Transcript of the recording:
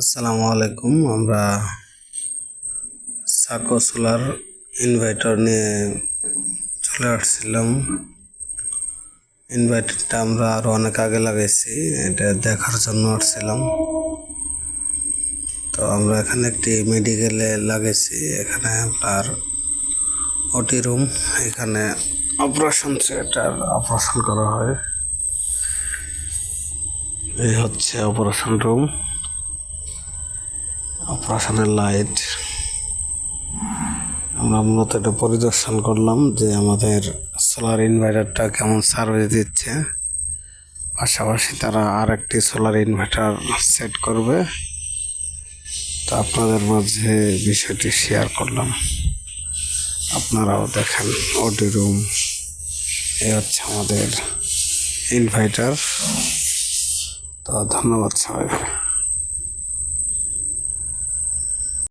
আসসালামু আলাইকুম। আমরা সাকো সোলার ইনভার্টার নিয়ে চলে আসছিলাম। ইনভার্টারটা আমরা আরও অনেক আগে লাগাইছি, এটা দেখার জন্য আসছিলাম। তো আমরা এখানে একটি মেডিকেলে লাগাইছি, এখানে আপনার ওটি রুম এখানে অপারেশন থিয়েটার অপারেশন করা হয়। এই হচ্ছে অপারেশন রুম অপারেশনের লাইট। আমরা মূলত এটা পরিদর্শন করলাম যে আমাদের সোলার ইনভার্টারটা কেমন সার্ভিস দিচ্ছে। পাশাপাশি তারা আর একটি সোলার ইনভার্টার সেট করবে। তো আপনাদের মাঝে বিষয়টি শেয়ার করলাম। আপনারাও দেখেন ওডি রুম এ হচ্ছে আমাদের ইনভার্টার তো ধন্যবাদ সবাইকে।